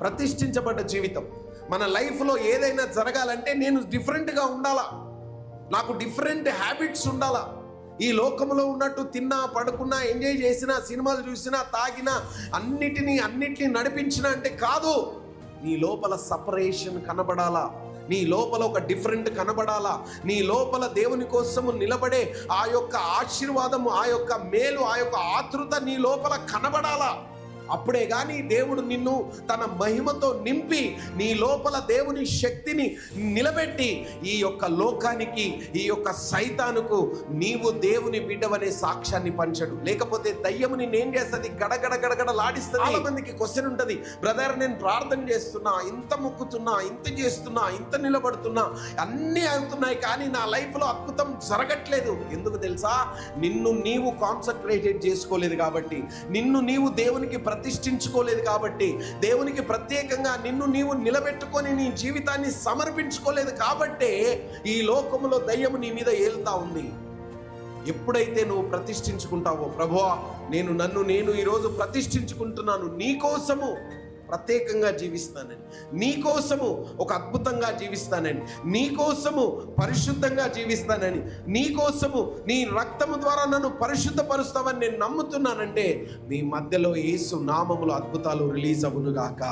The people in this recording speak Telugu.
ప్రతిష్ఠించబడ్డ జీవితం. మన లైఫ్లో ఏదైనా జరగాలంటే నేను డిఫరెంట్గా ఉండాలా? నాకు డిఫరెంట్ హ్యాబిట్స్ ఉండాలా? ఈ లోకంలో ఉన్నట్టు తిన్నా పడుకున్నా ఎంజాయ్ చేసినా సినిమాలు చూసినా తాగినా అన్నిటినీ అన్నిటినీ నడిపించినా అంటే కాదు నీ లోపల సపరేషన్ కనబడాలా? నీ లోపల ఒక డిఫరెంట్ కనబడాలా? నీ లోపల దేవుని కోసము నిలబడే ఆ యొక్క ఆశీర్వాదము ఆ యొక్క మేలు ఆ యొక్క ఆతృత నీ లోపల కనబడాలా? అప్పుడే కానీ దేవుడు నిన్ను తన మహిమతో నింపి నీ లోపల దేవుని శక్తిని నిలబెట్టి ఈ యొక్క లోకానికి ఈ యొక్క సైతానుకు నీవు దేవుని బిడ్డవనే సాక్ష్యాన్ని పంచడు. లేకపోతే దయ్యము నిన్ను ఏం చేస్తుంది గడగడ గడగడ లాడిస్తుంది. చాలా మందికి క్వశ్చన్ ఉంటుంది. బ్రదర్ నేను ప్రార్థన చేస్తున్నా ఇంత మొక్కుతున్నా ఇంత చేస్తున్నా ఇంత నిలబడుతున్నా అన్నీ అవుతున్నాయి కానీ నా లైఫ్లో అద్భుతం జరగట్లేదు. ఎందుకు తెలుసా? నిన్ను నీవు కాన్సన్ట్రేటెడ్ చేసుకోలేదు కాబట్టి నిన్ను నీవు దేవునికి ప్రతిష్ఠించుకోలేదు కాబట్టి దేవునికి ప్రత్యేకంగా నిన్ను నీవు నిలబెట్టుకొని నీ జీవితాన్ని సమర్పించుకోలేదు కాబట్టే ఈ లోకములో దయ్యము నీ మీద ఏలుతా ఉంది. ఎప్పుడైతే నువ్వు ప్రతిష్ఠించుకుంటావో ప్రభువా నేను నన్ను నేను ఈరోజు ప్రతిష్ఠించుకుంటున్నాను. నీ కోసము ప్రత్యేకంగా జీవిస్తానని నీ కోసము ఒక అద్భుతంగా జీవిస్తానని నీ కోసము పరిశుద్ధంగా జీవిస్తానని నీ కోసము నీ రక్తము ద్వారా నన్ను పరిశుద్ధపరుస్తావని నేను నమ్ముతున్నానంటే మీ మధ్యలో యేసు నామములు అద్భుతాలు రిలీజ్ అవునుగాక.